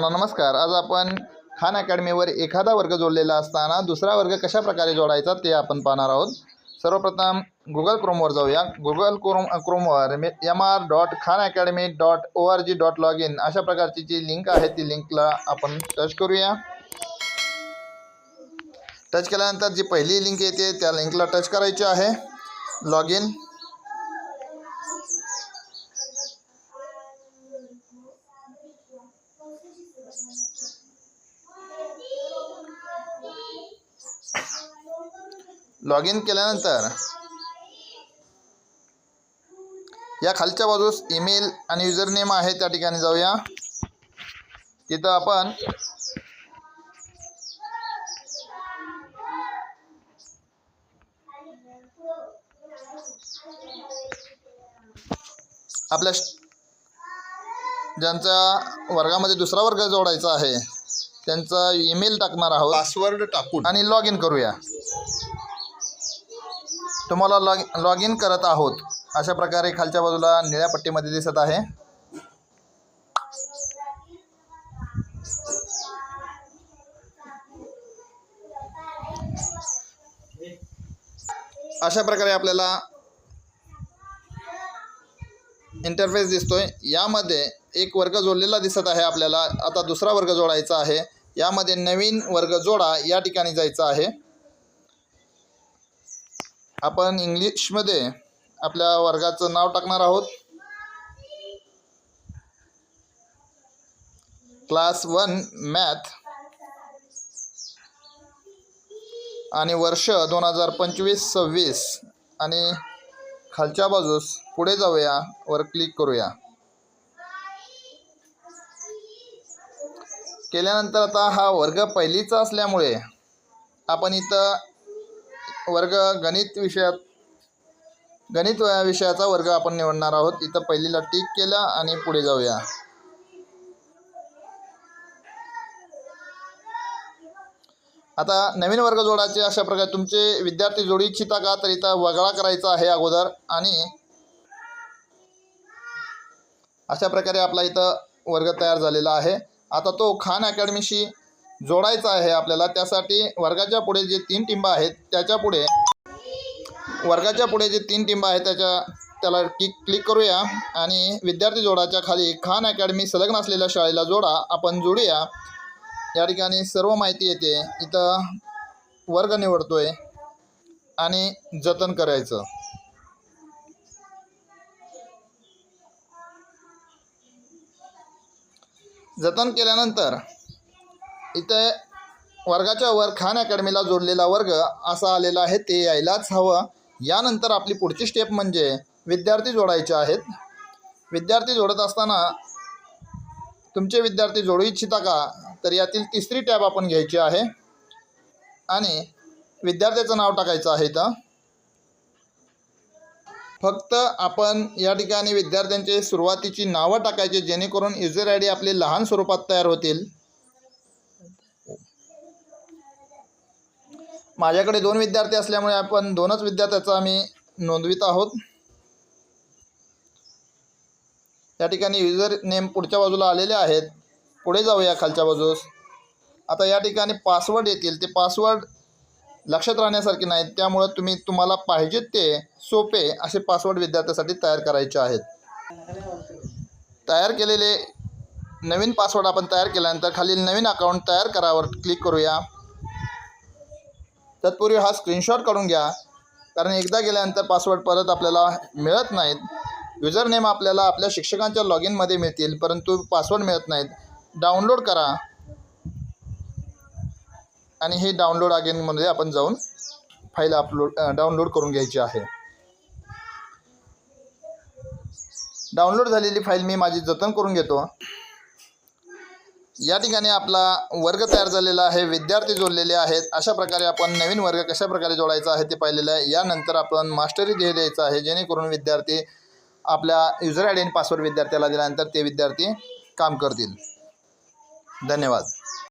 नमस्कार. आज आपण खान अकॅडमीवर एखादा वर्ग जोडलेला असताना दुसरा वर्ग कशा प्रकारे जोडायचा ते आपण पाहणार आहोत. सर्वप्रथम गुगल क्रोमवर जाऊया. Google Chrome क्रोमवर M R dot Khan Academy dot O R G dot log in अशा प्रकारची जी लिंक आहे ती लिंकला आपण टच करूया. टच केल्यानंतर जी पहिली लिंक येते त्या लिंकला टच करायची आहे. लॉग इन लॉग इन केल्यानंतर या खालच्या बाजूस ईमेल आणि युजर नेम आहे त्या ठिकाणी जाऊया. तिथं आपण आपल्या श- ज्यांचा वर्गामध्ये दुसरा वर्ग जोडायचा आहे त्यांचा ईमेल टाकणार आहोत पासवर्ड टाकून. आणि लॉग इन करूया. तुम्हाला लॉग लॉग इन करत आहोत. अशा प्रकारे खालच्या बाजूला निळ्या पट्टीमध्ये दिसत आहे. अशा प्रकारे आपल्याला इंटरफेस दिसतोय. यामध्ये एक वर्ग जोडलेला दिसत आहे आपल्याला. आता दुसरा वर्ग जोडायचा आहे. यामध्ये नवीन वर्ग जोडा या ठिकाणी जायचं आहे. आपण इंग्लिशमध्ये आपल्या वर्गाचं नाव टाकणार आहोत. Class one math. आणि वर्ष दोन हजार पंचवीस सव्वीस. आणि खालच्या बाजूस पुढे जाऊया वर क्लिक करूया. केल्यानंतर आता हा वर्ग पहिलीचा असल्यामुळे आपण इथं वर्ग गणित विषयात गणित विषयाचा वर्ग आपण निवडणार आहोत. इथं पहिलीला टिक केलं आणि पुढे जाऊया. आता नवीन वर्ग जोडायचे अशा प्रकारे तुमचे विद्यार्थी जोडी इच्छिता का? तर इथं वगळा करायचा आहे अगोदर आणि अशा प्रकारे आपला इथं वर्ग तयार झालेला आहे. आता तो खान अकॅडमीशी जोडायचा आहे आपल्याला. त्यासाठी वर्गाच्या पुढे जे तीन टिंब आहेत त्याच्या पुढे वर्गाच्या पुढे जे तीन टिंब आहेत त्याच्या त्याला क्लिक क्लिक करूया. आणि विद्यार्थी जोडाच्या खाली खान अकॅडमी संलग्न असलेल्या शाळेला जोडा. आपण जोडूया. या ठिकाणी सर्व माहिती येते. इथं वर्ग निवडतोय आणि जतन करायचं. जतन केल्यानंतर इथे वर्गाच्या वर खान अकॅडमीला जोडलेला वर्ग असा आलेला आहे ते यायलाच हवं. यानंतर आपली पुढची स्टेप म्हणजे विद्यार्थी जोडायचे आहेत. विद्यार्थी जोडत असताना तुमचे विद्यार्थी जोडू इच्छिता का? तर यातील तिसरी टॅब आपण घ्यायची आहे. आणि विद्यार्थ्याचं नाव टाकायचं आहे इथं. फक्त आपण या ठिकाणी विद्यार्थ्यांचे सुरुवातीची नावं टाकायचे जेणेकरून युजर आय डी आपले लहान स्वरूपात तयार होतील. माझ्याकडे दोन विद्यार्थी असल्यामुळे आपण दोनच विद्यार्थ्याचं आम्ही नोंदवित आहोत. या ठिकाणी युजर नेम पुढच्या बाजूला आलेले आहेत. पुढे जाऊया खालच्या बाजूस. आता या ठिकाणी पासवर्ड येतील. ते पासवर्ड लक्षात राहण्यासारखे नाहीत. त्यामुळं तुम्ही तुम्हाला पाहिजेत ते सोपे असे पासवर्ड विद्यार्थ्यासाठी तयार करायचे आहेत. तयार केलेले नवीन पासवर्ड आपण तयार केल्यानंतर खालील नवीन अकाउंट तयार करावर क्लिक करूया. तत्पूर्वी हा स्क्रीनशॉट काढून घ्या. कारण एकदा गेल्यानंतर पासवर्ड परत आपल्याला मिळत नाहीत. युजर नेम आपल्याला आपल्या शिक्षकांच्या लॉग इनमध्ये मिळतील परंतु पासवर्ड मिळत नाहीत. डाउनलोड करा. आणि हे डाउनलोड अगेनमध्ये आपण जाऊन फाईल अपलोड डाउनलोड करून घ्यायची आहे. डाउनलोड झालेली फाईल मी माझी जतन करून घेतो. या ठिकाणी आपला वर्ग तयार झालेला आहे विद्यार्थी जोडलेले आहेत. अशा प्रकारे आपण नवीन वर्ग कशा प्रकारे जोडायचा आहे ते पाहिलेलं आहे. यानंतर आपण मास्टरी ध्येय द्यायचं आहे जेणेकरून विद्यार्थी आपल्या युजर आय डी आणि पासवर्ड विद्यार्थ्याला दिल्यानंतर ते विद्यार्थी काम करतील. धन्यवाद.